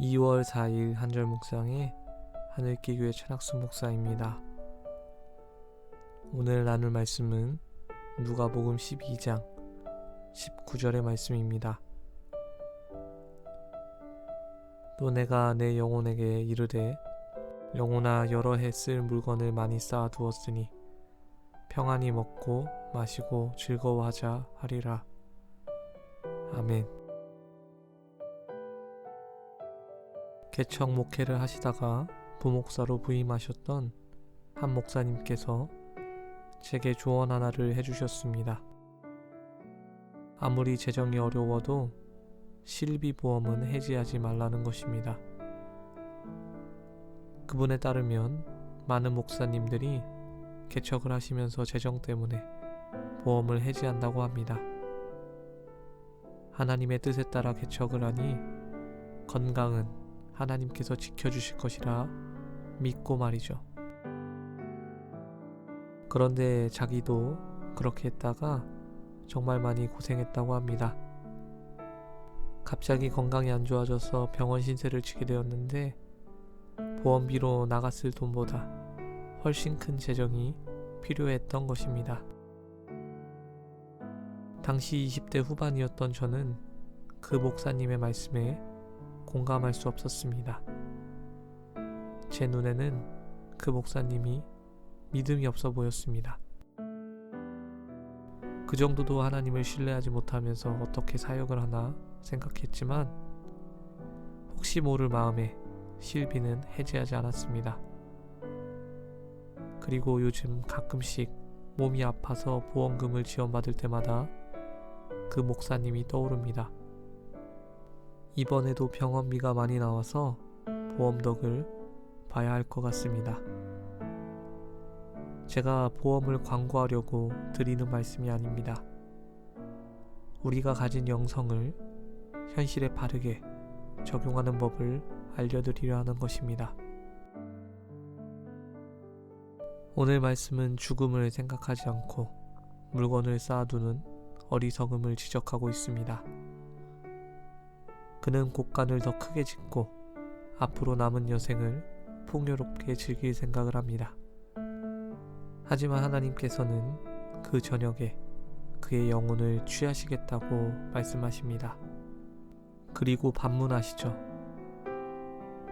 2월 4일 한절 묵상의 하늘기교회 최낙수 목사입니다. 오늘 나눌 말씀은 누가복음 12장 19절의 말씀입니다. 또 내가 내 영혼에게 이르되 영혼아 여러 해 쓸 물건을 많이 쌓아 두었으니 평안히 먹고 마시고 즐거워하자 하리라. 아멘. 개척 목회를 하시다가 부목사로 부임하셨던 한 목사님께서 제게 조언 하나를 해주셨습니다. 아무리 재정이 어려워도 실비보험은 해지하지 말라는 것입니다. 그분에 따르면 많은 목사님들이 개척을 하시면서 재정 때문에 보험을 해지한다고 합니다. 하나님의 뜻에 따라 개척을 하니 건강은 하나님께서 지켜주실 것이라 믿고 말이죠. 그런데 자기도 그렇게 했다가 정말 많이 고생했다고 합니다. 갑자기 건강이 안 좋아져서 병원 신세를 지게 되었는데 보험비로 나갔을 돈보다 훨씬 큰 재정이 필요했던 것입니다. 당시 20대 후반이었던 저는 그 목사님의 말씀에 공감할 수 없었습니다. 제 눈에는 그 목사님이 믿음이 없어 보였습니다. 그 정도도 하나님을 신뢰하지 못하면서 어떻게 사역을 하나 생각했지만 혹시 모를 마음에 실비는 해제하지 않았습니다. 그리고 요즘 가끔씩 몸이 아파서 보험금을 지원받을 때마다 그 목사님이 떠오릅니다. 이번에도 병원비가 많이 나와서 보험 덕을 봐야 할 것 같습니다. 제가 보험을 광고하려고 드리는 말씀이 아닙니다. 우리가 가진 영성을 현실에 바르게 적용하는 법을 알려드리려 하는 것입니다. 오늘 말씀은 죽음을 생각하지 않고 물건을 쌓아두는 어리석음을 지적하고 있습니다. 그는 곳간을 더 크게 짓고 앞으로 남은 여생을 풍요롭게 즐길 생각을 합니다. 하지만 하나님께서는 그 저녁에 그의 영혼을 취하시겠다고 말씀하십니다. 그리고 반문하시죠.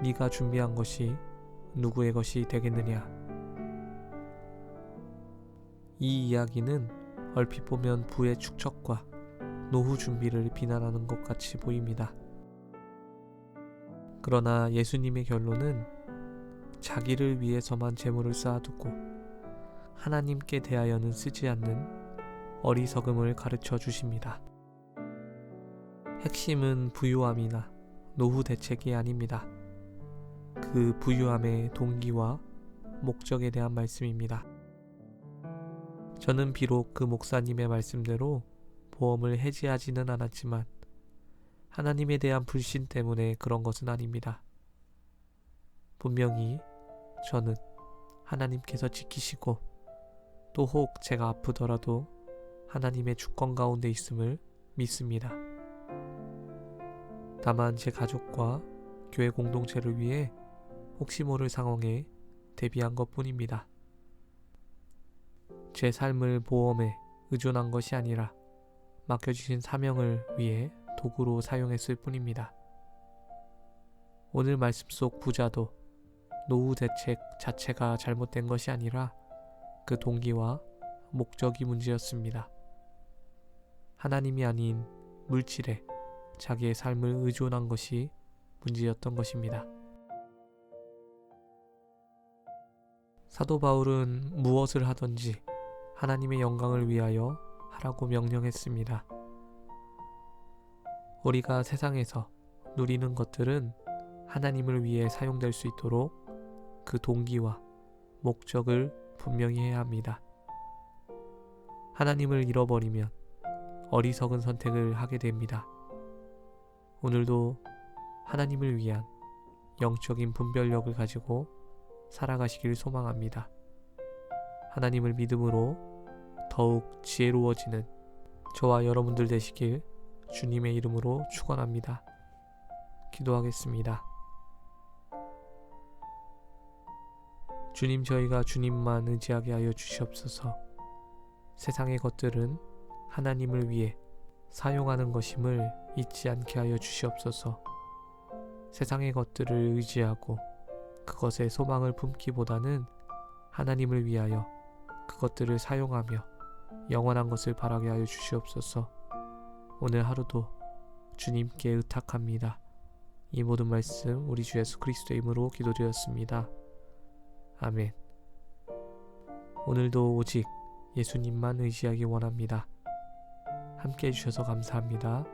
네가 준비한 것이 누구의 것이 되겠느냐? 이 이야기는 얼핏 보면 부의 축적과 노후 준비를 비난하는 것 같이 보입니다. 그러나 예수님의 결론은 자기를 위해서만 재물을 쌓아두고 하나님께 대하여는 쓰지 않는 어리석음을 가르쳐 주십니다. 핵심은 부유함이나 노후 대책이 아닙니다. 그 부유함의 동기와 목적에 대한 말씀입니다. 저는 비록 그 목사님의 말씀대로 보험을 해지하지는 않았지만 하나님에 대한 불신 때문에 그런 것은 아닙니다. 분명히 저는 하나님께서 지키시고 또 혹 제가 아프더라도 하나님의 주권 가운데 있음을 믿습니다. 다만 제 가족과 교회 공동체를 위해 혹시 모를 상황에 대비한 것 뿐입니다. 제 삶을 보험에 의존한 것이 아니라 맡겨주신 사명을 위해 도구로 사용했을 뿐입니다. 오늘 말씀 속 부자도 노후 대책 자체가 잘못된 것이 아니라 그 동기와 목적이 문제였습니다. 하나님이 아닌 물질에 자기의 삶을 의존한 것이 문제였던 것입니다. 사도 바울은 무엇을 하든지 하나님의 영광을 위하여 하라고 명령했습니다. 우리가 세상에서 누리는 것들은 하나님을 위해 사용될 수 있도록 그 동기와 목적을 분명히 해야 합니다. 하나님을 잃어버리면 어리석은 선택을 하게 됩니다. 오늘도 하나님을 위한 영적인 분별력을 가지고 살아가시길 소망합니다. 하나님을 믿음으로 더욱 지혜로워지는 저와 여러분들 되시길 주님의 이름으로 축원합니다. 기도하겠습니다. 주님 저희가 주님만 의지하게 하여 주시옵소서. 세상의 것들은 하나님을 위해 사용하는 것임을 잊지 않게 하여 주시옵소서. 세상의 것들을 의지하고 그것에 소망을 품기보다는 하나님을 위하여 그것들을 사용하며 영원한 것을 바라게 하여 주시옵소서. 오늘 하루도 주님께 의탁합니다. 이 모든 말씀 우리 주 예수 그리스도의 이름으로 기도드렸습니다. 아멘. 오늘도 오직 예수님만 의지하기 원합니다. 함께 해주셔서 감사합니다.